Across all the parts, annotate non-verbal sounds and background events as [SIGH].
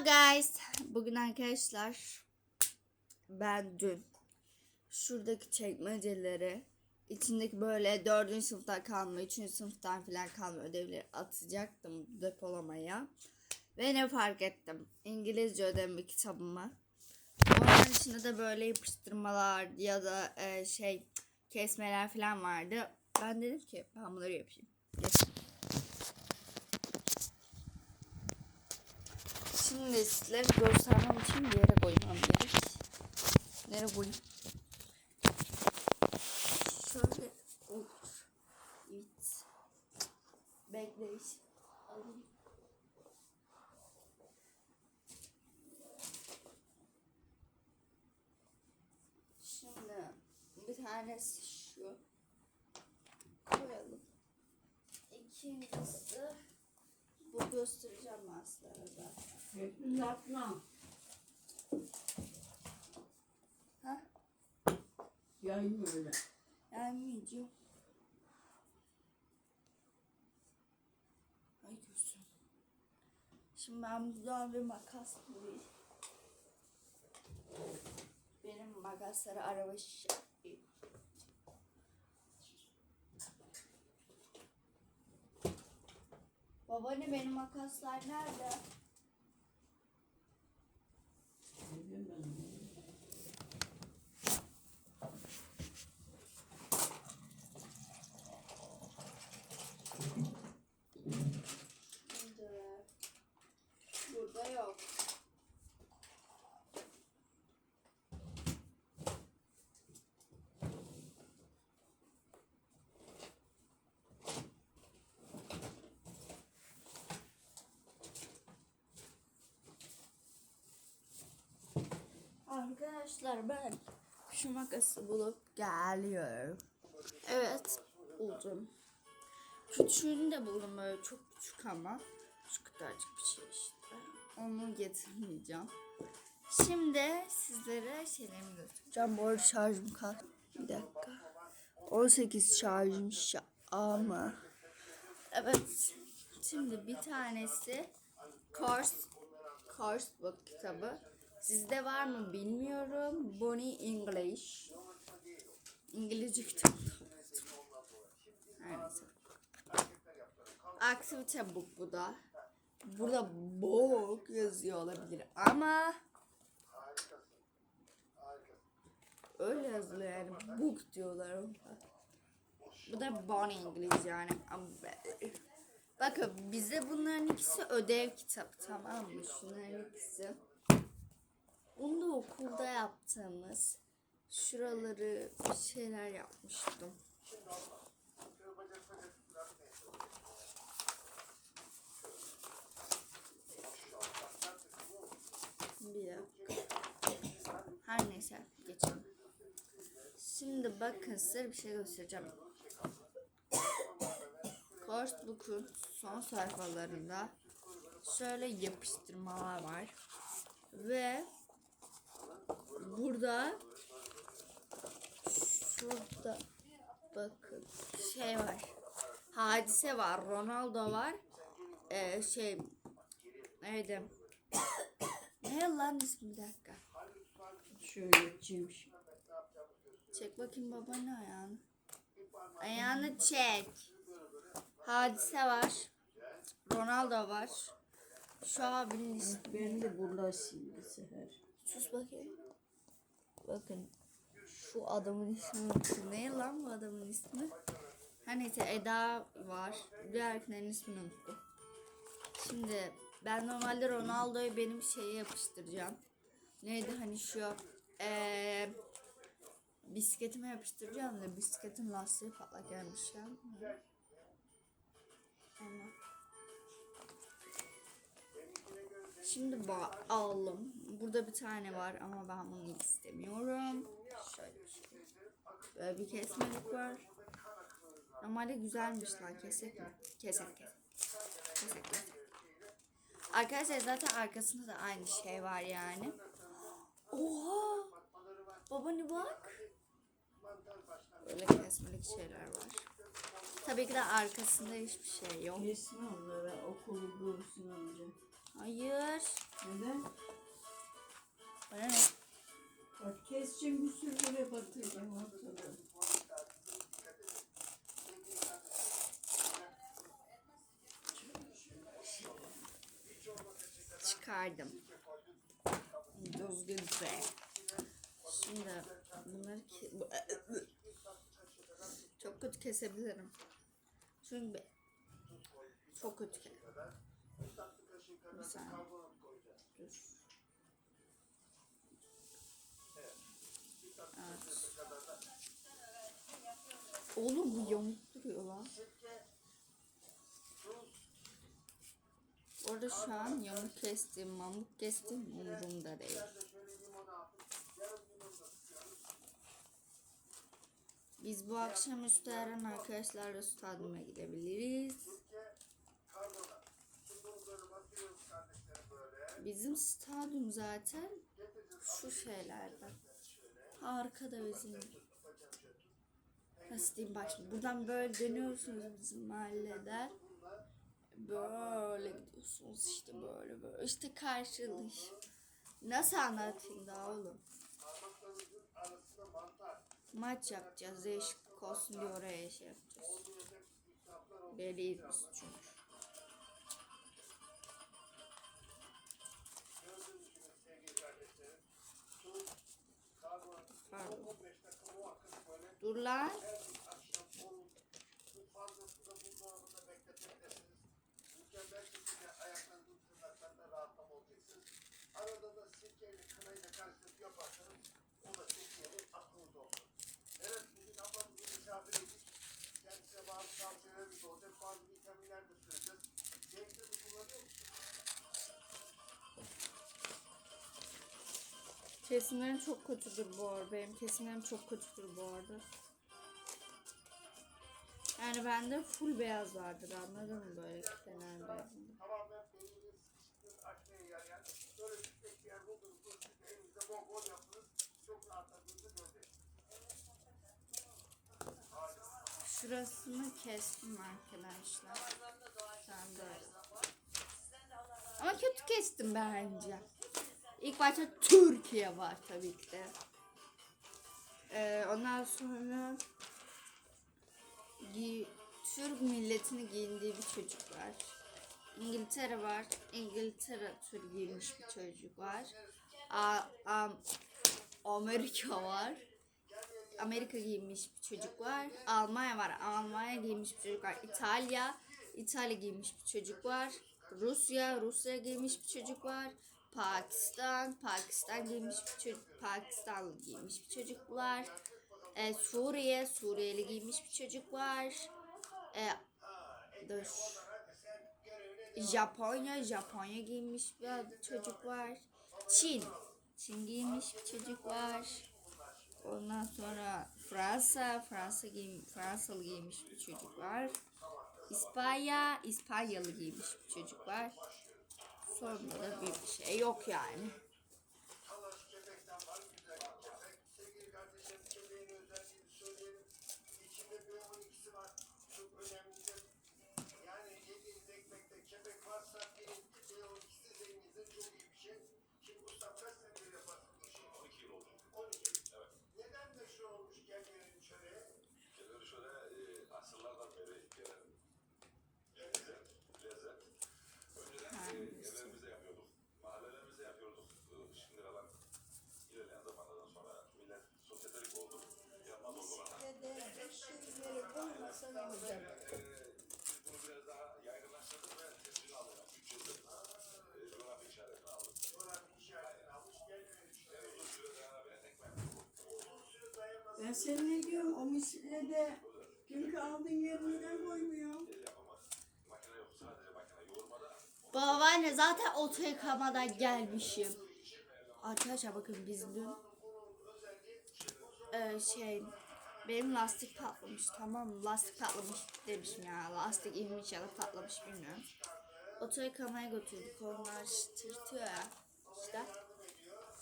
Hello guys. Bugün arkadaşlar ben dün şuradaki çekmeceleri içindeki böyle dördüncü sınıftan kalma, üçüncü sınıftan falan kalma ödevleri atacaktım depolamaya. Ve ne fark ettim? İngilizce ödevimi kitabıma. Onun dışında da böyle yapıştırmalar ya da e, şey kesmeler falan vardı. Ben dedim ki ben bunları. Yapayım. Şimdi sizlere göstermem için bir yere koymam gerek. Nereye koyayım? Şöyle olur. Evet. Bekleyin. Şimdi bir tanesi şu. Koyalım. İkincisi göstereceğim ben sizlere zaten. Hepsini yapma. Ha? Yayın öyle. Gelmeyeceğim. Ay gözüm. Şimdi ben buradan bir makas bulayım. Benim makasları araba şişe. Babaanne benim makaslar nerede? Ne diyeyim ben? Şimdi burada yok. Arkadaşlar ben şu makası bulup geliyorum. Evet buldum. Küçüğünü de buldum böyle çok küçük ama. Şu kadarcık bir şey işte. Onu getirmeyeceğim. Şimdi sizlere şeylerimi göstereceğim. Bu arada şarjım kaldı. Bir dakika. 18 şarjım şa ama. Evet. Şimdi bir tanesi Course Course Book kitabı. Sizde var mı bilmiyorum. Bonnie English. İngilizce. Her neyse. Aktivite book bu da. Burada book yazıyor olabilir ama öyle yazılıyor yani book diyorlar ona. Bu da Bonnie İngiliz yani. Bakın bize bunların ikisi ödev kitabı tamam mı? Şunların ikisi. Bunu da okulda yaptığımız şuraları bir şeyler yapmıştım. Bir dakika. Her neyse geçelim. Şimdi bakın size bir şey göstereceğim. Course son sayfalarında şöyle yapıştırmalar var. Ve burada şurada bakın şey var. Hadise var, Ronaldo var. Ee, şey neydi? Ne lan ismi bir dakika. Şöyle yapacağım şimdi. Çek bakayım babanın ayağını. Ayağını çek. Hadise var. Ronaldo var. Şu abinin ismi. Ben de burada sildi seher. Sus bakayım. Bakın. Şu adamın ismi. Ne lan bu adamın ismi? Her neyse Eda var. Diğerlerinin ismini unuttum. Şimdi ben normalde Ronaldo'yu benim şeye yapıştıracağım. Neydi hani şu eee bisikletime yapıştıracağım da bisikletin lastiği patlak gelmiş ya. Ama. Şimdi aldım. Burada bir tane var ama ben bunu istemiyorum. Şöyle bir şey. Böyle bir kesmelik var. Normalde güzelmiş lan kesek mi? Kesek kesek. Arkadaşlar zaten arkasında da aynı şey var yani. Oha! Baba ne bak. Böyle kesmelik şeyler var. Tabii ki de arkasında hiçbir şey yok. Resmi onlara okulu görsün önce. Hayır. Neden? Bana ne? Bak keseceğim bir sürü böyle batıracağım ortalığı. Çıkardım. Düzgün be. Şimdi bunları ki... Çok kötü kesebilirim. Çünkü çok kötü kesebilirim. Bir saniye. Dur. Evet. Oğlum bu yamuk duruyor lan. Orada şu an yamuk kestim, mamuk kestim umurumda değil. Biz bu akşam üstü Eren arkadaşlarla stadyuma gidebiliriz. Bizim stadyum zaten şu şeylerden. Arkada bizim. Nasıl diyeyim bak şimdi buradan böyle dönüyorsunuz bizim mahalleden. Böyle gidiyorsunuz işte böyle böyle. İşte karşılış. Nasıl anlatayım daha oğlum? Maç yapacağız. Değişiklik olsun diye oraya şey yapacağız. Deliyiz biz çünkü. Dur lan. Evet bugün ablamızı misafir ettik. Kendisine bazı tavsiyelerimiz olacak. Kesimlerim çok kötüdür bu arada. Benim kesimlerim çok kötüdür bu arada. Yani bende full beyaz vardır anladın mı böyle kenar beyazında. Böyle. Şurasını kestim arkadaşlar. Sen de öyle. Ama kötü kestim bence. İlk başta Türkiye var tabii ki de. Ee, ondan sonra gi- Türk milletini giyindiği bir çocuk var. İngiltere var. İngiltere tür giymiş bir çocuk var. A- Am- Amerika var. Amerika giymiş bir çocuk var. Almanya var. Almanya giymiş bir çocuk var. İtalya. İtalya giymiş bir çocuk var. Rusya. Rusya giymiş bir çocuk var. Pakistan. Pakistan giymiş bir çocuk. Pakistanlı giymiş bir çocuk var. E, Suriye. Suriyeli giymiş bir çocuk var. E, dur. Japonya. Japonya giymiş bir çocuk var. Çin. Çin giymiş bir çocuk var. Ondan sonra Fransa, Fransa giyim, Fransalı giymiş bir çocuk var. İspanya, İspanyalı giymiş bir çocuk var. Sonra da bir şey yok yani. Dayanamayan ekmek. Uzun süre dayanmaz. Ben ne diyorum o misillede çünkü aldığın yerine koymuyor. Babaanne zaten oto yıkamadan gelmişim. Arkadaşlar bakın biz dün e, şey benim lastik patlamış tamam? Lastik patlamış demişim ya. Lastik inmiş ya da patlamış bilmiyorum. Oto yıkamaya götürdük. Onlar tırtıyor ya. İşte.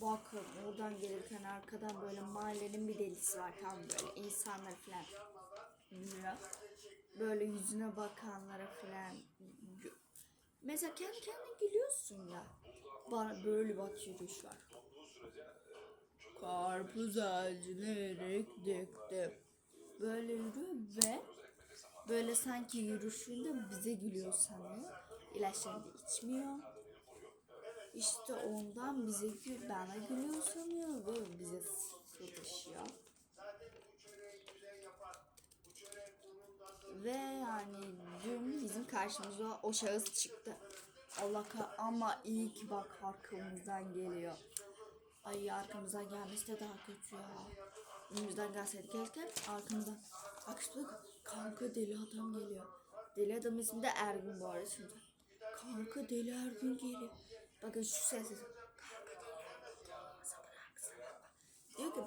Bakın oradan gelirken arkadan böyle mahallenin bir delisi var tam böyle insanlar falan yürüyor. Böyle yüzüne bakanlara falan Mesela kendi kendine gülüyorsun ya. Bana böyle yürüyüş var. Karpuz ağacını erik diktim. Böyle yürüyor ve böyle sanki yürüyüşünde bize gülüyor sanıyor. İlaçlarını içmiyor. İşte ondan bize gül, bana gülüyor sanıyor ve bize da Ve yani dün bizim karşımıza o şahıs çıktı. Allah ama iyi ki bak arkamızdan geliyor. Ay arkamızdan gelmesi de daha kötü ya. Önümüzden gelseydi gelirken arkamızdan. Bak işte kanka deli adam geliyor. Deli adam ismi de Ergün bu arada şimdi. Kanka deli Ergün geliyor. Bakın şu ses. Kanka deli Ergün geliyor. Sakın arkasına bakma. Diyor ki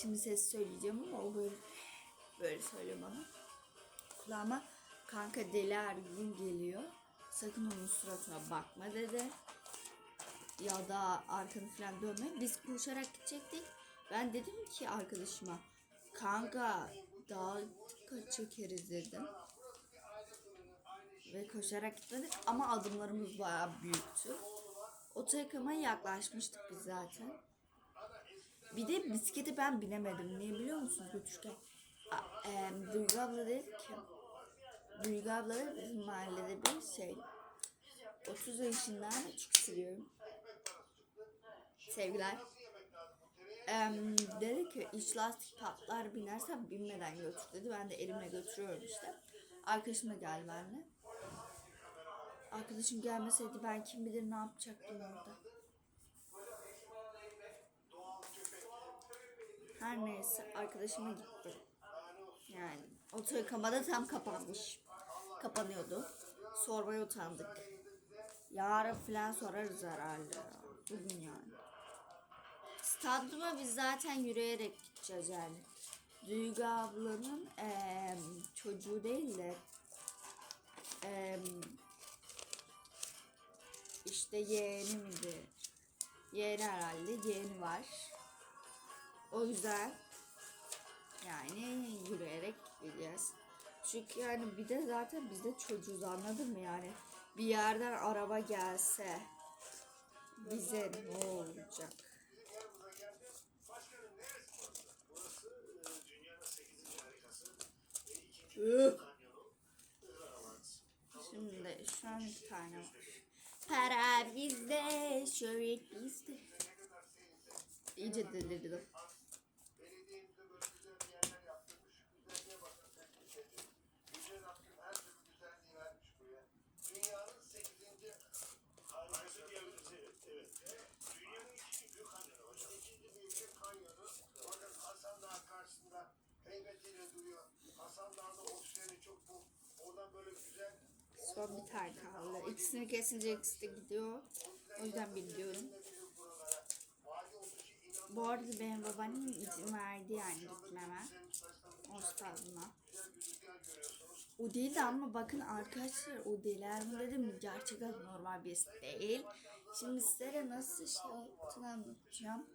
şimdi ses söyleyeceğim ama o böyle böyle söylüyor bana kulağıma kanka deli her gün geliyor. Sakın onun suratına bakma dedi. Ya da arkanı falan dönme. Biz koşarak gidecektik. Ben dedim ki arkadaşıma kanka daha çekeriz dedim. Ve koşarak gitmedik ama adımlarımız bayağı büyüktü. O takıma yaklaşmıştık biz zaten. Bir de bisiklete ben binemedim. Niye biliyor musunuz götürürken? A- em, Duygu abla dedi ki Duygu abla bizim mahallede bir şey 30 yaşından çok seviyorum. Sevgiler. Dedi ki iç lastik patlar binersen binmeden götür dedi. Ben de elimle götürüyorum işte. Arkadaşım da geldi benimle. Arkadaşım gelmeseydi ben kim bilir ne yapacaktım orada. Her neyse arkadaşıma gitti. Yani oto yıkamada tam kapanmış. Kapanıyordu. Sormaya utandık. Yarın falan sorarız herhalde. Bugün. Stadyuma biz zaten yürüyerek gideceğiz yani. Duygu ablanın eee, çocuğu değil de eee, işte yeğeni midir? Yeğeni herhalde. Yeğeni var. O yüzden yani yürüyerek gideceğiz. Çünkü yani bir de zaten biz de çocuğuz anladın mı yani? Bir yerden araba gelse bize ne olacak? Şimdi şu an bir tane var. Para bizde, şöhret bizde. İyice delirdim. Belediyemizde böyle güzel bir yerler yaptırmış. Güzelliğe bakın sen Yüce Yüce Rabbim her türlü güzelliği vermiş buraya. Dünyanın 8. harikası diyebiliriz. Evet, evet. Dünyanın ikinci büyük kanyonu hocam. İkinci büyük kanyonu. Bakın Hasan Dağı karşısında heybetiyle duruyor. Hasan Dağı'nda oksijeni çok bu. Oradan böyle güzel Son bir tane kaldı. İkisini kesince ikisi de gidiyor. O yüzden biliyorum. Bu arada benim babaannem izin verdi yani gitmeme. O stadyuma. güzel bir rüzgar görüyorsunuz. O değil de ama bakın arkadaşlar o deliler dedim gerçek adı normal birisi değil. Şimdi size nasıl şey yaptığını anlatacağım.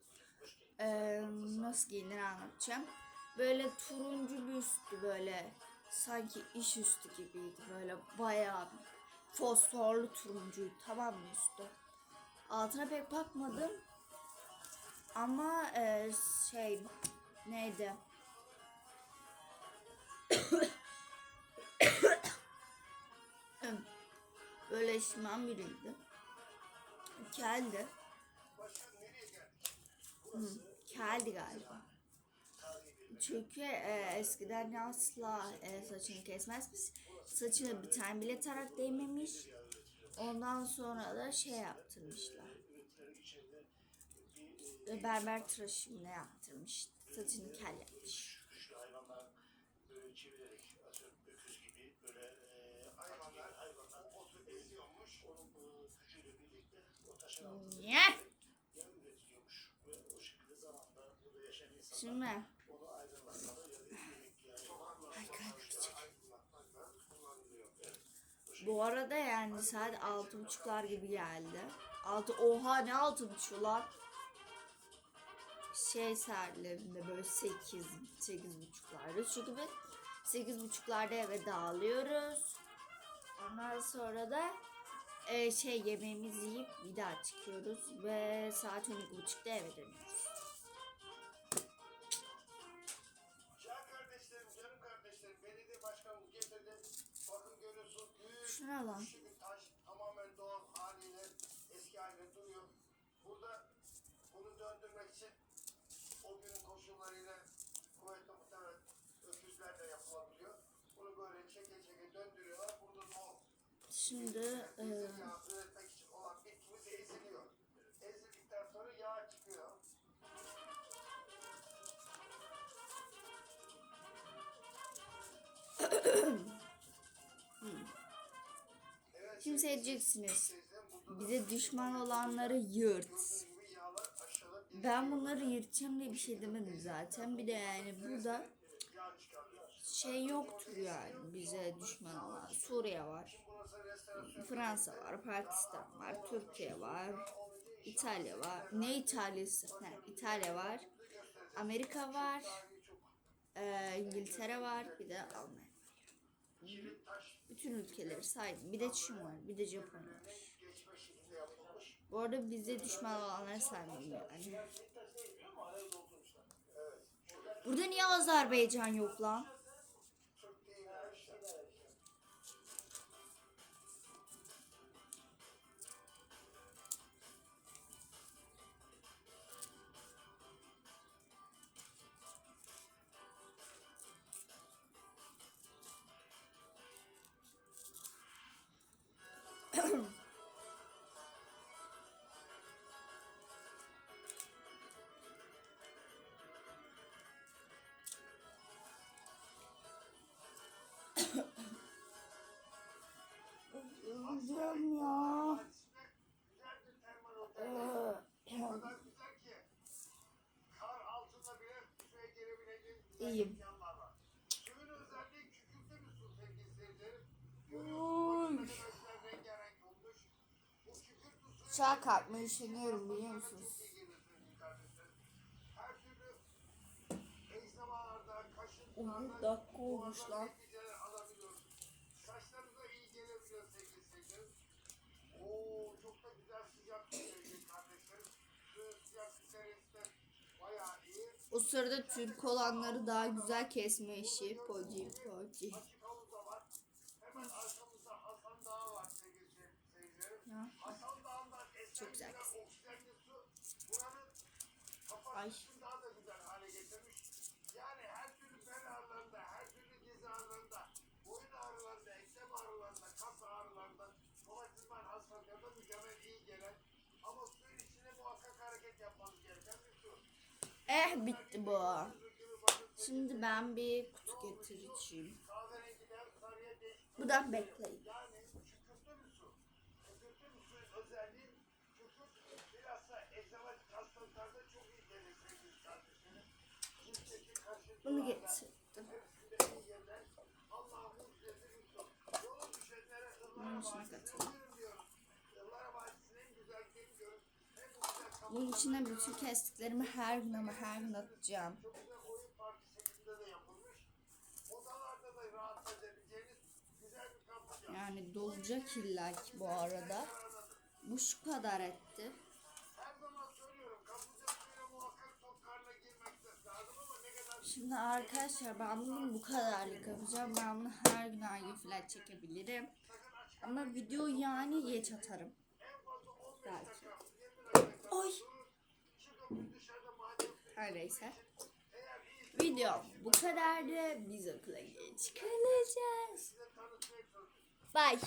Ee, nasıl giyindiğini anlatacağım. Böyle turuncu bir üstü böyle sanki iş üstü gibiydi böyle bayağı fosforlu turuncuydu tamam mı üstü. Altına pek bakmadım. Ama e, şey neydi? [COUGHS] Böyle şişman biriydi. Keldi. Keldi galiba. Çünkü e, eskiden asla e, saçını kesmez. Saçını bir tane bile tarak değmemiş. Ondan sonra da şey yaptırmışlar. E, berber tıraşı ne yaptırmış. Saçını kel yapmış. Hayvanlar böyle çevirerek atıyorum öküz gibi böyle e, hayvanlar hayvanlar otu besliyormuş. Onun bu gücüyle birlikte o taşın altında Niye? yağ üretiliyormuş. Ve o şekilde zamanla burada yaşayan insanlar Şimdi onu aydınlatmalı ya da yemek yani Ay, kaybedecek. aydınlatmakla kullanılıyor. Evet. Bu arada yani saat altı buçuklar gibi geldi. Altı oha ne altı buçuğu lan? Şey saatlerinde böyle sekiz, sekiz buçuklarda. Çünkü biz sekiz buçuklarda eve dağılıyoruz. Ondan sonra da e, şey yemeğimizi yiyip bir daha çıkıyoruz ve saat on iki buçukta eve dönüyoruz. Şu ne lan? Şimdi taş tamamen doğal haliyle eski haline duruyor. Burada bunu döndürmek için o günün koşullarıyla kuvvetli muhtemelen öküzlerle yapılabiliyor. Bunu böyle çeke çeke döndürüyorlar. Burada da o Şimdi e, edeceksiniz. Bize düşman olanları yırt. Ben bunları yırtacağım diye bir şey demedim zaten. Bir de yani burada şey yoktur yani bize düşman olan. Suriye var. Fransa var, Pakistan var, Türkiye var, İtalya var. Ne İtalya'sı? Ne? İtalya var, Amerika var, İngiltere var, bir de Almanya. Taş Bütün ülkeleri saydım. Bir de Çin var, bir de Japonya var. Bu arada bize düşman olanları saymadım yani. Burada niye Azerbaycan yok lan? Bir sevgili kardeşlerim. Suyun sıcaklık derecesi de bayağı iyi. O sırada Türk olanları daha güzel kesme işi. Poci poci. Ya. Çok güzel kız. Ay. kapasitesini daha da güzel hale getirmiş. Yani her türlü bel ağrılarında, her türlü diz ağrılarında, boyun ağrılarında, eklem ağrılarında, kas ağrılarında, romatizmal hastalıklarda mükemmel iyi gelen ama suyun içine muhakkak hareket yapmanız gereken bir su. Eh bitti bu. Şimdi ben bir kutu getireceğim. değişti. Buradan bekleyin. Güzelliklerini görün. En bu güzel Bunun içine bütün kestiklerimi her gün ama her gün atacağım. Yani dolacak illa ki bu arada. Bu şu kadar etti. Her zaman söylüyorum kaplıca suyuna muhakkak tok karnına girmek de lazım ama ne kadar Şimdi arkadaşlar ben bunu bu kadarlık yapacağım. Ben bunu her gün her gün çekebilirim. Ama video yani geç atarım. en fazla 15 Belki. dakika 20 dakika Oy. durun. Çıkın dışarıda maden suyu Her neyse. Video bu kadardı. Biz okula geç kalacağız. Bye.